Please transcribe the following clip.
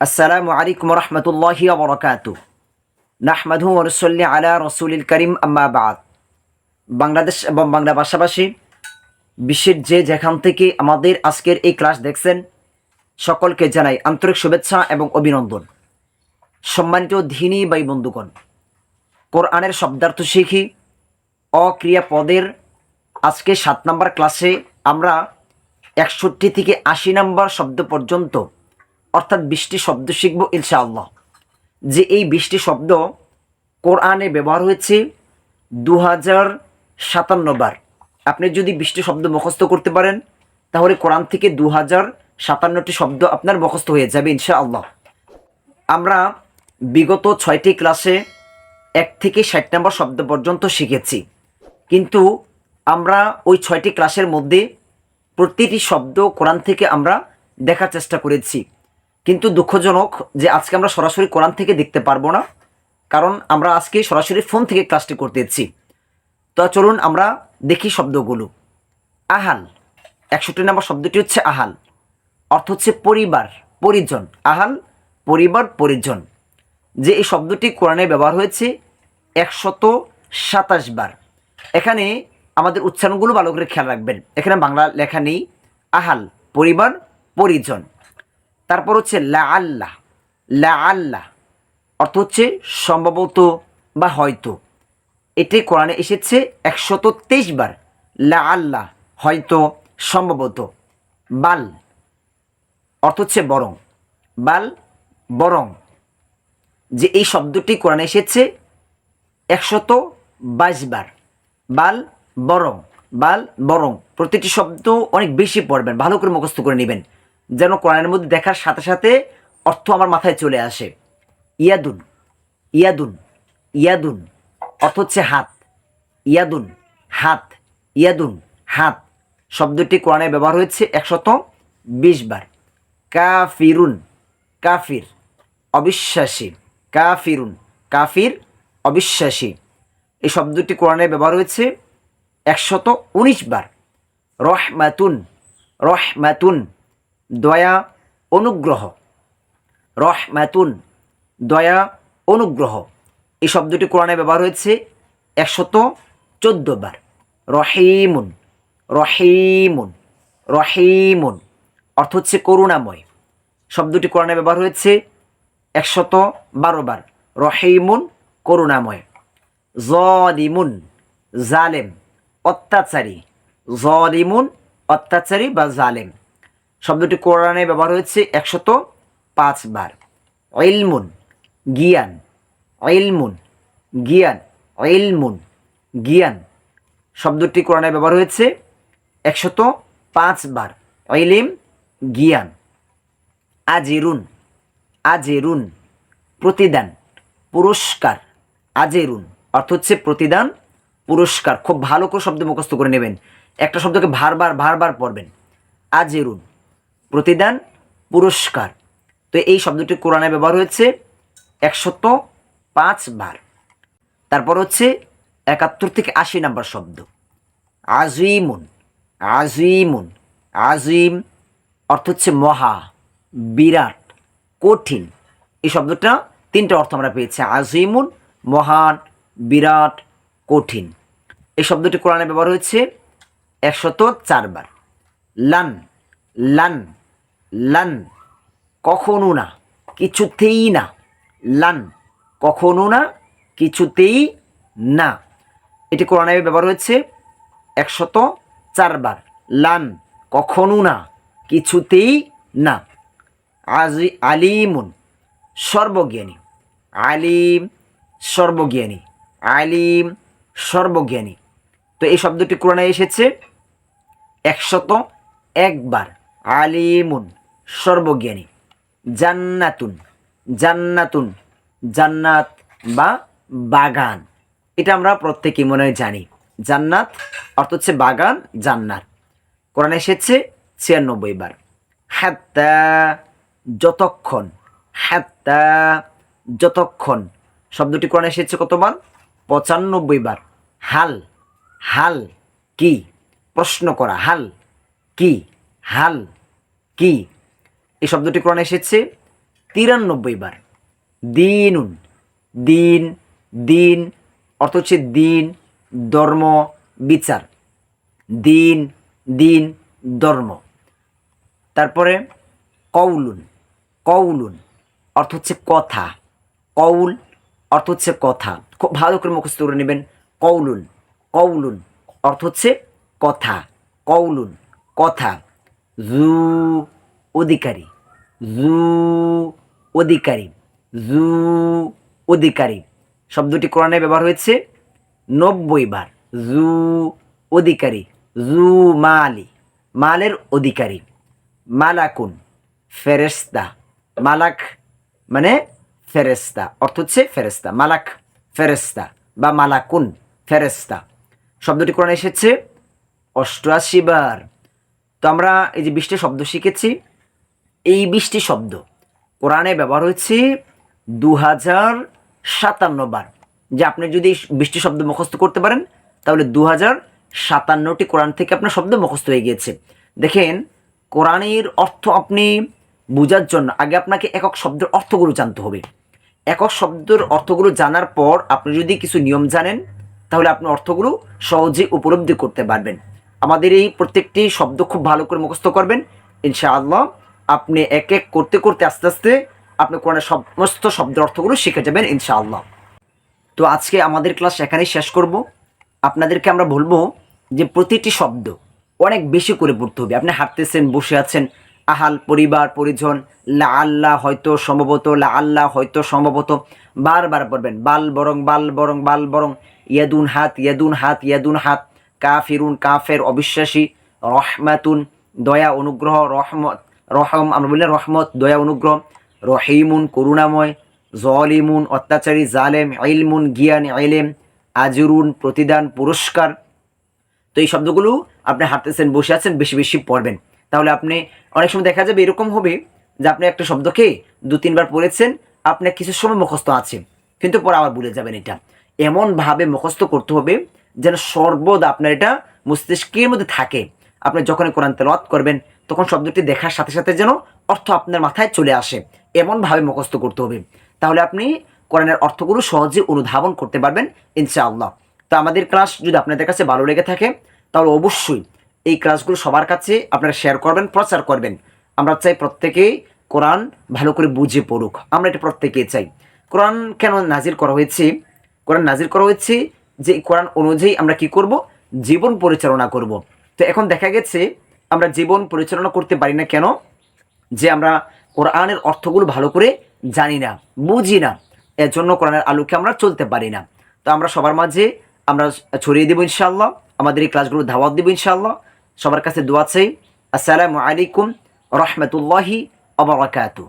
আসসালামু আলাইকুম রহমতুল্লাহি বরকাত নাহমাদু রসল্লি আলা রসুলিল করিম, আম্মা বাদ। বাংলাদেশ এবং বাংলা ভাষাভাষী, বিশ্বের যে যেখান থেকে আমাদের আজকের এই ক্লাস দেখছেন, সকলকে জানাই আন্তরিক শুভেচ্ছা এবং অভিনন্দন। সম্মানিত ধিনী বাই বন্ধুগণ, কোরআনের শব্দার্থ শিখি, অক্রিয়া পদের আজকে সাত নম্বর ক্লাসে আমরা একষট্টি থেকে আশি নম্বর শব্দ পর্যন্ত অর্থাৎ বিশটি শব্দ শিখব ইনশাআল্লাহ। যে এই বিশটি শব্দ কোরআনে ব্যবহার হয়েছে দু হাজার সাতান্ন বার। আপনি যদি বিশটি শব্দ মুখস্থ করতে পারেন, তাহলে কোরআন থেকে দু হাজার সাতান্নটি শব্দ আপনার মুখস্থ হয়ে যাবে ইনশাআল্লাহ। আমরা বিগত ছয়টি ক্লাসে এক থেকে ষাট নম্বর শব্দ পর্যন্ত শিখেছি। কিন্তু আমরা ওই ছয়টি ক্লাসের মধ্যে প্রতিটি শব্দ কোরআন থেকে আমরা দেখার চেষ্টা করেছি। কিন্তু দুঃখজনক যে আজকে আমরা সরাসরি কোরআন থেকে দেখতে পারব না, কারণ আমরা আজকে সরাসরি ফোন থেকে ক্লাসটি করতেছি তো চলুন আমরা দেখি শব্দগুলো। আহাল, একষট্টি নম্বর শব্দটি হচ্ছে আহাল, অর্থ হচ্ছে পরিবার, পরিজন। আহাল, পরিবার, পরিজন। যে এই শব্দটি কোরআনে ব্যবহার হয়েছে একশত সাতাশ বার। এখানে আমাদের উচ্চারণগুলো ভালো করে খেয়াল রাখবেন। এখানে বাংলা লেখা নেই, আহাল, পরিবার, পরিজন। তারপর হচ্ছে লা আল্লাহ লা আল্লাহ অর্থ হচ্ছে সম্ভবত বা হয়তো। এটি কোরআনে এসেছে একশত তেইশ বার লা আল্লাহ হয়তো, সম্ভবত। বাল অর্থ হচ্ছে বরং। বাল বরং। যে এই শব্দটি কোরআনে এসেছে একশত বাইশ বার। বাল বরং বাল বরং। প্রতিটি শব্দ অনেক বেশি পড়বেন, ভালো করে মুখস্থ করে নেবেন। যেন কোরআনের মধ্যে দেখার সাথে সাথে অর্থ আমার মাথায় চলে আসে। ইয়াদুন ইয়াদুন ইয়াদুন, অর্থ হচ্ছে হাত। ইয়াদুন হাত ইয়াদুন, হাত। শব্দটি কোরআনে ব্যবহার হয়েছে একশত বিশ বার। কাফিরুন, কাফির, অবিশ্বাসী। কাফিরুন, কাফির, অবিশ্বাসী। এই শব্দটি কোরআনে ব্যবহার হয়েছে একশত উনিশ বার। রহমাতুন রহমাতুন দয়া, অনুগ্রহ। রহমাতুন, দয়া, অনুগ্রহ। এই শব্দটি কোরআনে ব্যবহার হয়েছে একশত চোদ্দ বার। রহিমুন রহিমুন রহিমুন। অর্থ হচ্ছে করুণাময়। শব্দটি কোরআনে ব্যবহার হয়েছে একশত বারো বার। রহিমুন, করুণাময়। জলিমুন, জালেম, অত্যাচারী। জলিমুন, অত্যাচারী বা জালেম। শব্দটি কোরআনে ব্যবহার হয়েছে একশত পাঁচ বার। অইলমুন গিয়ান। অইলমুন গিয়ান। অইলমুন গিয়ান। শব্দটি কোরআনে ব্যবহার হয়েছে একশত পাঁচ বার। অইলিম গিয়ান। আজেরুন আজেরুন। প্রতিদান, পুরস্কার। আজেরুন, অর্থ হচ্ছে প্রতিদান, পুরস্কার। খুব ভালো করে শব্দ মুখস্থ করে নেবেন। একটা শব্দকে বারবার বারবার পড়বেন। আজেরুন প্রতিদান পুরস্কার। তো এই শব্দটি কোরআনে ব্যবহার হয়েছে একশত পাঁচ বার। তারপর হচ্ছে একাত্তর থেকে আশি নাম্বার শব্দ। আজিমুন আজিমুন, আজিম অর্থ হচ্ছে মহা, বিরাট, কঠিন। এই শব্দটা তিনটা অর্থ আমরা পেয়েছি, আজিমুন, মহান, বিরাট, কঠিন। এই শব্দটি কোরআনে ব্যবহার হয়েছে একশত চারবার লান লান। লান, কখনো না, কিছুতেই না। লান, কখনো না, কিছুতেই না। এটি কোরআনে ব্যবহার হয়েছে একশত চারবার লান, কখনো না, কিছুতেই না। আজি, আলিমুন, সর্বজ্ঞানী। আলিম সর্বজ্ঞানী। আলিম, সর্বজ্ঞানী। তো এই শব্দটি কোরআনে এসেছে একশত একবার আলিমুন সর্বজ্ঞানী। জান্নাতুন জান্নাতুন, জান্নাত বা বাগান। এটা আমরা প্রত্যেকেই মনে হয় জানি। জান্নাত অর্থ হচ্ছে বাগান, জান্নাত। কোরআন এসেছে ছিয়ানব্বই বার। হ্যাত্তা যতক্ষণ হ্যাত্তা যতক্ষণ। শব্দটি কোরআনে এসেছে কতবার? পঁচানব্বই বার। হাল হাল, কি? প্রশ্ন করা, হাল, কি? হাল, কি? এই শব্দটি কোরআনে এসেছে তিরানব্বই বার। দিনুন, দিন দিন, অর্থ হচ্ছে দিন, ধর্ম, বিচার। দিন দিন, ধর্ম। তারপরে কৌলুন কৌলুন অর্থ হচ্ছে কথা। কৌল অর্থ হচ্ছে কথা। খুব ভালো করে মুখস্থ করে নেবেন। কৌলুন কৌলুন অর্থ হচ্ছে কথা। কৌলুন কথা। জু অধিকারী। জু অধিকারী। জু, অধিকারী। শব্দটি কোরআনে ব্যবহার হয়েছে নব্বই বার। জু, অধিকারী। জু, মালি। মালের অধিকারী। মালাকুন। ফেরেস্তা মালাক মানে ফেরেস্তা অর্থ হচ্ছে ফেরেস্তা মালাক ফেরেস্তা বা মালাকুন ফেরেস্তা শব্দটি কোরআনে এসেছে অষ্টআশি বার। তো আমরা এই যে বিশটি শব্দ শিখেছি এই বিশটি শব্দ কোরআনে ব্যবহার হয়েছে দু হাজার সাতান্ন বার। যে আপনি যদি বিশটি শব্দ মুখস্থ করতে পারেন, তাহলে দু হাজার সাতান্নটি কোরআন থেকে আপনার শব্দ মুখস্থ হয়ে গিয়েছে। দেখেন, কোরআনের অর্থ আপনি বোঝার জন্য আগে আপনাকে একক শব্দের অর্থগুলো জানতে হবে। একক শব্দের অর্থগুলো জানার পর আপনি যদি কিছু নিয়ম জানেন, তাহলে আপনি অর্থগুলো সহজে উপলব্ধি করতে পারবেন। আমাদের এই প্রত্যেকটি শব্দ খুব ভালো করে মুখস্থ করবেন। ইনশাআল্লাহ আপনি এক এক করতে করতে আস্তে আস্তে আপনি কোরআনের সমস্ত শব্দের অর্থগুলো শিখে যাবেন, ইনশাআল্লাহ। তো আজকে আমাদের ক্লাস এখানেই শেষ করব। আপনাদেরকে আমরা বলব যে প্রতিটি শব্দ অনেক বেশি করে পড়তে হবে। আপনি হাঁটতেছেন, বসে আছেন, আহাল, পরিবার, পরিজন লা আল্লাহ হয়তো সম্ভবত লা আল্লাহ হয়তো সম্ভবত, বারবার পড়বেন। বাল বরং বাল বরং বাল বরং, ইয়াদুন হাত ইয়াদুন হাত ইয়াদুন হাত, কাফিরুন, কাফের, অবিশ্বাসী, রহমাতুন, দয়া, অনুগ্রহ, রহমত রহম, আমরা বললেন রহমত, দয়া, অনুগ্রহ। রহিমুন, করুণাময়, জলিমুন, অত্যাচারী, জালেম, ইলমুন, গিয়ান, ইলেম, আজরুন, প্রতিদান, পুরস্কার। তো এই শব্দগুলো আপনি হাঁটতেছেন, বসে আছেন, বেশি বেশি পড়বেন। তাহলে আপনি অনেক সময় দেখা যাবে এরকম হবে যে আপনি একটা শব্দকে দু তিনবার পড়েছেন আপনার কিছু সময় মুখস্থ আছে, কিন্তু পরে আবার ভুলে যাবেন এটা। এমনভাবে মুখস্থ করতে হবে যেন সর্বদা আপনার এটা মস্তিষ্কের মধ্যে থাকে। আপনি যখন কোরআন তেলাওয়াত করবেন তখন শব্দটি দেখার সাথে সাথে যেন অর্থ আপনার মাথায় চলে আসে। এমনভাবে মুখস্থ করতে হবে। তাহলে আপনি কোরআনের অর্থগুলো সহজে অনুধাবন করতে পারবেন, ইনশাআল্লাহ। তো আমাদের ক্লাস যদি আপনাদের কাছে ভালো লেগে থাকে, তাহলে অবশ্যই এই ক্লাসগুলো সবার কাছে আপনারা শেয়ার করবেন, প্রচার করবেন। আমরা চাই প্রত্যেকেই কোরআন ভালো করে বুঝে পড়ুক। আমরা এটা প্রত্যেকেই চাই। কোরআন কেন নাজির করা হয়েছে? কোরআন নাজির করা হয়েছে যে কোরআন অনুযায়ী আমরা কি করব? জীবন পরিচালনা করব। তো এখন দেখা গেছে আমরা জীবন পরিচালনা করতে পারি না কেন? যে আমরা কোরআনের অর্থগুলো ভালো করে জানি না, বুঝি না এর জন্য কোরআনের আলোকে আমরা চলতে পারি না। তো আমরা সবার মাঝে আমরা ছড়িয়ে দেবো ইনশাআল্লাহ, আমাদের এই ক্লাসগুলো ধাওয়াত দেবো ইনশাআল্লাহ। সবার কাছে দোয়া চাই। আসসালামু আলাইকুম রহমতুল্লাহি আবরাকাতু